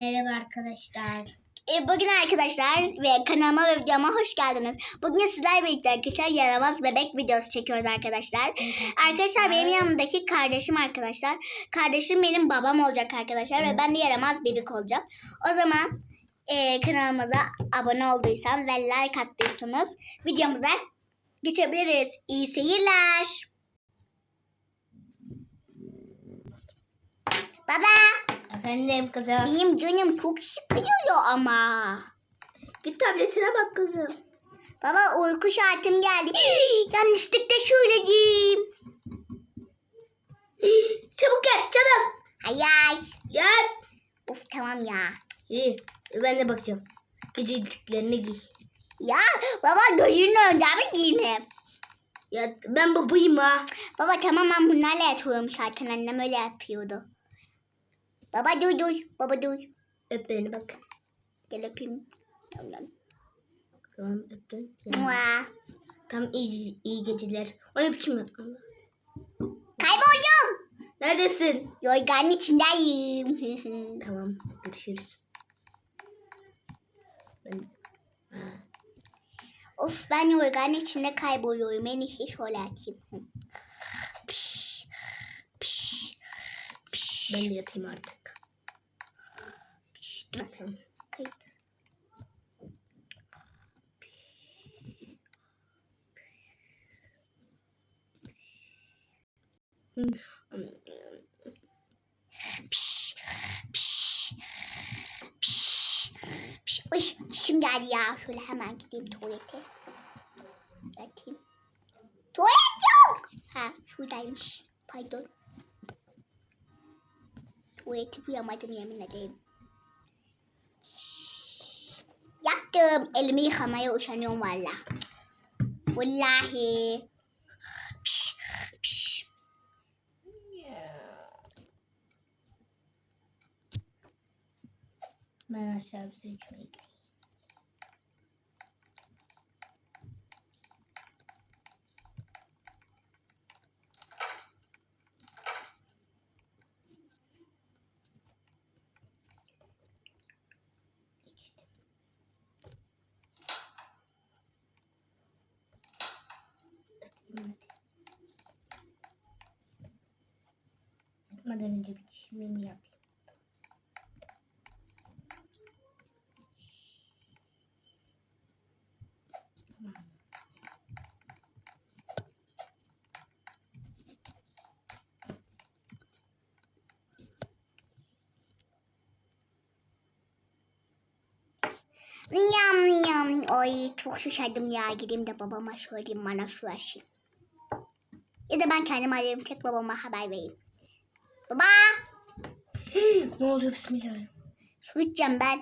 Merhaba arkadaşlar. E, bugün arkadaşlar ve kanalıma ve videoma hoş geldiniz. Bugün sizlerle birlikte arkadaşlar yaramaz bebek videosu çekiyoruz arkadaşlar. Arkadaşlar benim yanımdaki kardeşim arkadaşlar. Kardeşim benim babam olacak arkadaşlar ve ben de yaramaz bebek olacağım. O zaman e, kanalımıza abone olduysan ve like attıysanız videomuza geçebiliriz. İyi seyirler. Baba Efendim kızım. benim canım çok sıkılıyor ama. Git tabletine bak kızım. Baba uyku saatim geldi. Yanlışlıkla söyledim. Çabuk yat çabuk. Hayay. Yat. Of tamam ya. İyi. Ben de bakacağım. Geceliklerini giy. Ya baba gözünün önünde mi giyineyim? Yat. Ben babayım ha. Baba tamam ben bunlarla yatıyorum zaten annem öyle yapıyordu. Baba duy duy. Baba duy. Öp beni bak. Gel öpeyim. Yam. Tamam öptün. Mua. Tam iyi, iyi geceler. O ne biçim yatma? Kayboldum. Neredesin? Yorganın içindeyim. Tamam. Görüşürüz. Ben... Of ben yorganın içinde kayboluyorum. Piş, piş, piş, Ben de yatayım artık. Tamam. Kayıt. Ay dişim geldi ya. Şöyle hemen gideyim tuvalete. Yatayım. Tuvalet yok. Ha şuradaymış. Pardon. Tuvaleti bulamadım yemin ederim. Yattım. Elimi yıkamaya usanıyorum valla. Vallahi. Piş, piş. Ben aşağı bir su içmeye gideyim. İçtim. Hadi. Yatmadan önce bir dişimi yapayım. Yam yam. Ay çok susadım ya. Gideyim de babama söyleyeyim bana su açsın. Ya da ben kendim arayayım. Tek babama haber vereyim. Baba ne oluyor bismillahirrahmanirrahim. su içeceğim ben.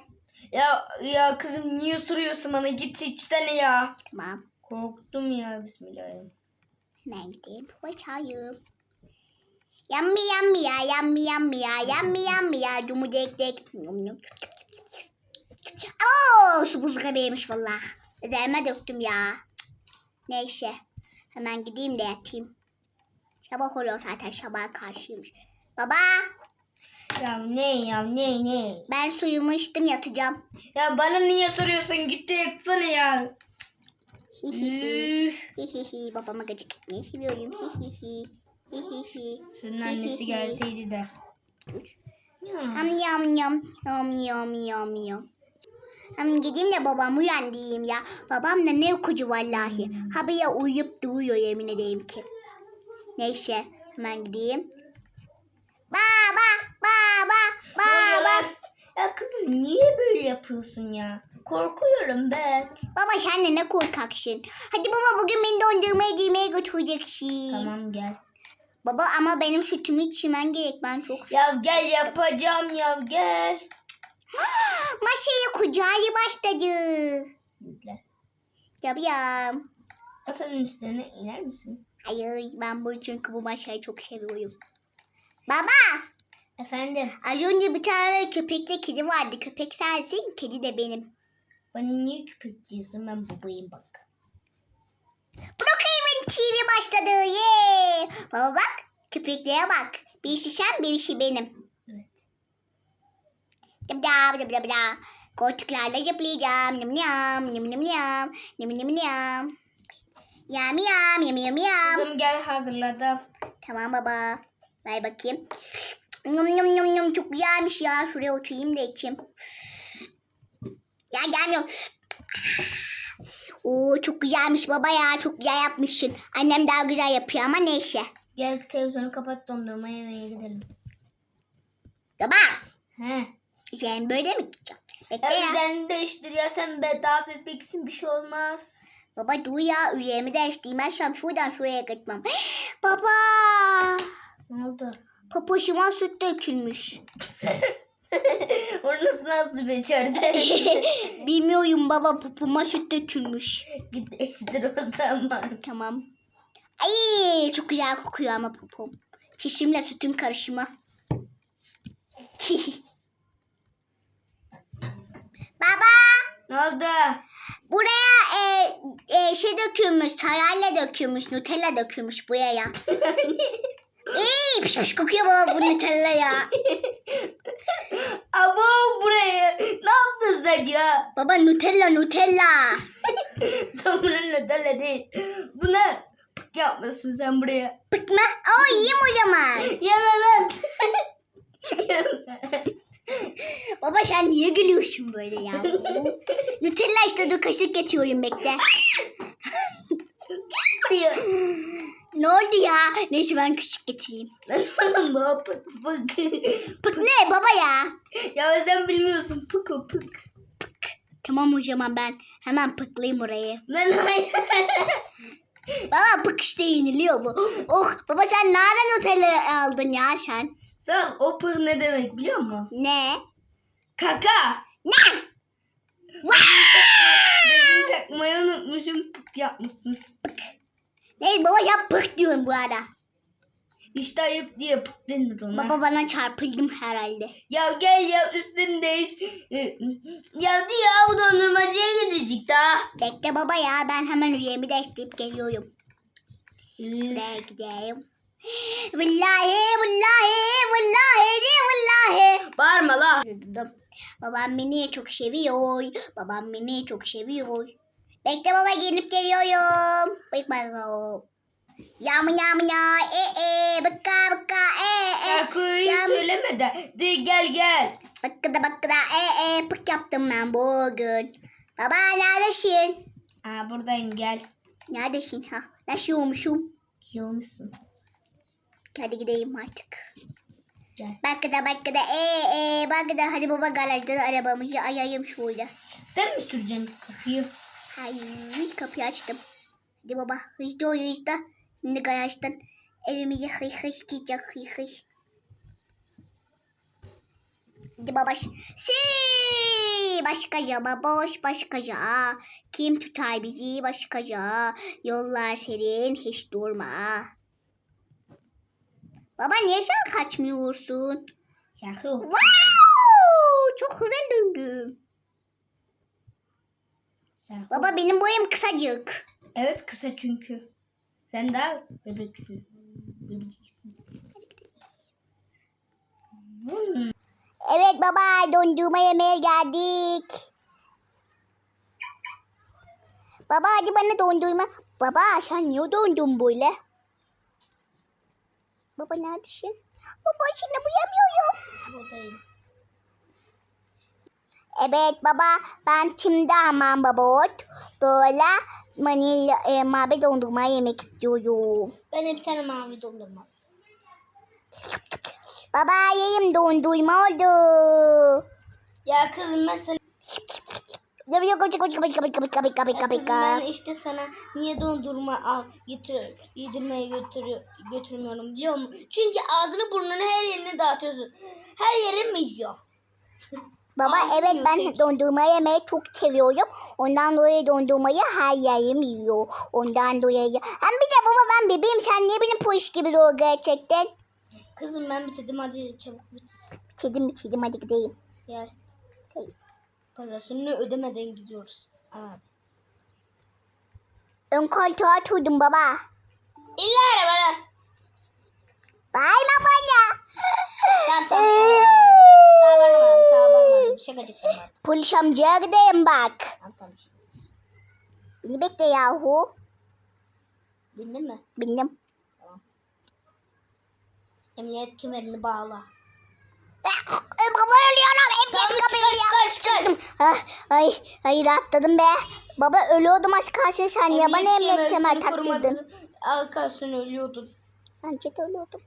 Ya ya kızım niye soruyorsun bana git içsene ya. Tamam. Korktum ya bismillahirrahmanirrahim. Hemen gideyim. Su açayım. Yammi yammi ya. Yammi yammi ya. Yammi yammi ya. Dumu dek dek. Yum, yum. Oo, su buz gibiymiş valla. Üzerime döktüm ya. Neyse. Hemen gideyim de yatayım. Sabah oluyor zaten. Sabaha karşıymış. Baba Ya ne ya ne ne. ben suyumu içtim yatacağım. Ya bana niye soruyorsun git de yatsana ya. Hihihi. Babama gıcık etmeyi seviyorum. Hihihi. Hihihi. Şunun annesi gelseydi de. Ya. Ham yam yam. Yam yam yam yam. Hem gideyim de babamı uyandırayım ya. Babam da ne okucu vallahi. Habire uyuyup duruyor yemin edeyim ki. Neyse hemen gideyim. Baba baba baba. Ya kızım niye böyle yapıyorsun ya? Korkuyorum ben. Baba sen de ne korkaksın. Hadi baba bugün beni dondurmaya giymeye götüreceksin. Tamam gel. Baba ama benim sütümü içmen gerek. Ben çok... Ya gel yapacağım ya gel. Masaya kucağı başladı. Gel. Yapıyorum. Masanın üstüne iner misin? Hayır ben bu çünkü bu maşayı çok seviyorum. Baba Efendim az önce bir tane köpekle kedi vardı. Köpek sensin kedi de benim. bana niye köpek diyorsun ben babayım bak. Brookhaven TV başladı. Yee. Baba bak köpeklere bak. Birisi sen birisi benim. Evet. Bla bla bla. Koltuklarla zıplayacağım. Nim nim nim nim nim nim nim nim. Yam yam yam yam yam. Kızım gel hazırladım. Tamam baba. Ver bakayım. Yum yum yum yum çok güzelmiş ya. Şuraya oturayım da içeyim. Ya gelmiyor. Oo çok güzelmiş baba ya. Çok güzel yapmışsın. Annem daha güzel yapıyor ama neyse. Gel televizyonu kapat dondurma yemeye gidelim. Baba. He. Yani böyle mi gideceğim? Bekle Ya üzerini değiştir ya sen bedava bebeksin bir şey olmaz. Baba dur ya. Üyemi değiştirmezsem şuradan şuraya gitmem. baba. Ne oldu? Popoşuma süt dökülmüş. Onu nasıl becerdin? Bilmiyorum baba popoma süt dökülmüş. Git değiştir o zaman. Tamam. Ay çok güzel kokuyor ama popom. Çişimle sütün karışımı. Baba Ne oldu? buraya e, e, şey dökülmüş, sarayla dökülmüş, Nutella dökülmüş buraya. Ey piş piş kokuyor baba bu Nutella ya. Ama buraya ne yaptın sen ya? Baba Nutella Nutella. sen bunun Nutella değil. Buna pık yapmasın sen buraya. Bıkma. Aa yiyeyim o zaman. Yana lan. Baba sen niye gülüyorsun böyle ya? Nutella işte dur kaşık getiriyorum bekle. Ne oldu ya? Neyse ben kaşık getireyim. Bu pık pık. Pık ne baba ya? ya sen bilmiyorsun pık o pık. Tamam o zaman ben hemen pıklayayım orayı. Lan hayır. Baba pık işte yeniliyor bu. Oh baba sen nereden Nutella aldın ya sen? Sen o pık ne demek biliyor musun? Ne? Kaka. Ne? Bezini takmayı unutmuşum pık yapmışsın. Ne baba ya pık diyorum bu ara. İşte ayıp diye pık denir ona. Baba bana çarpıldım herhalde. Ya gel ya üstünü değiş. Ee, ya bu dondurmacıya gidecek daha. Bekle baba ya ben hemen üyemi değiştirip geliyorum. Buraya gideyim. Vallahi vallahi vallahi de vallahi. Bağırma la. Babam beni çok seviyor. Babam beni çok seviyor. Bekle baba gelip geliyorum. Bık bakalım. Yağmur yağmur ya. E e bıkka bıkka e e. Şarkıyı Yağmur- söyleme de. De gel gel. Bıkkı da bıkkı da e e pık yaptım ben bugün. Baba neredesin? Aa buradayım gel. Neredesin ha? Nasıl olmuşum? İyi olmuşsun. Hadi gideyim artık. Gel. Bıkkı da bıkkı da e e bıkkı da hadi baba garajdan arabamızı ayayım şurada. Sen mi süreceksin kapıyı? Hayır kapıyı açtım. Hadi baba hızlı ol hızlı. Şimdi garajdan evimize hıy hıy gidecek hıy hıy. Hadi baba. Si başkaca boş başkaca. Kim tutar bizi başkaca. Yollar serin hiç durma. Baba niye sen kaçmıyorsun? Şarkı. Wow! Çok güzel döndüm. Şarkı Baba benim boyum kısacık. Evet kısa çünkü. Sen daha bebeksin. Bebeksin. Hmm. Evet baba dondurma yemeye geldik. Baba hadi bana dondurma. Baba sen niye dondun böyle? Baba neredesin? Baba seni buyamıyorum. Buradayım. Evet baba ben şimdi hemen baba böyle mani e, mavi dondurma yemek istiyorum. Ben de bir tane mavi dondurma. Baba yiyeyim dondurma oldu. Ya kızım ben sana, kızım ben işte sana niye dondurma al getir yedirmeye götürüyor, götürmüyorum biliyor musun? Çünkü ağzını burnunu her yerini dağıtıyorsun. Her yerin mi yiyor? Baba Ağzını evet ben yiyor dondurma yemeyi çok seviyorum. Ondan dolayı dondurmayı her yerim yiyor. Ondan dolayı. Hem bir de baba ben bebeğim sen niye benim polis gibi zor gerçekten? Kızım ben bitirdim hadi çabuk bitir. Bitirdim bitirdim hadi gideyim. Gel. Hey. Parasını ödemeden gidiyoruz. Abi. Ön koltuğa oturdum baba. İlla arabana. Bağırma bana. Tamam tamam. Sağ bağırmadım sağ bağırmadım. çok acıktım artık. Polis amcaya gideyim bak. Tamam tamam. şimdi. Beni bekle yahu. Bildin mi? Bindim. Emniyet kemerini bağla. Ay, Baba ölüyorum. Emniyet Tamam, çıkar. yaptım. Ah, ay, ay rahatladım be. Baba ölüyordum aşk karşın sen niye bana emniyet kemer taktırdın? Arkasını ölüyordun. Bence de ölüyordum.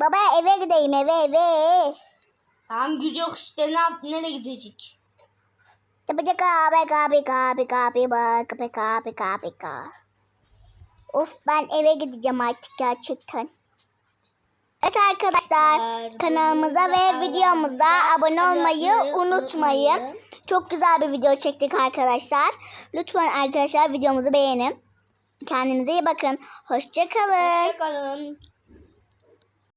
Baba eve gideyim eve eve. Tamam gidiyor işte ne yap nereye gidecek? Abi abi abi bak abi abi abi abi. Of ben eve gideceğim artık gerçekten. Evet arkadaşlar kanalımıza ve videomuza abone olmayı unutmayın. Çok güzel bir video çektik arkadaşlar. Lütfen arkadaşlar videomuzu beğenin. Kendinize iyi bakın. Hoşçakalın. Hoşçakalın.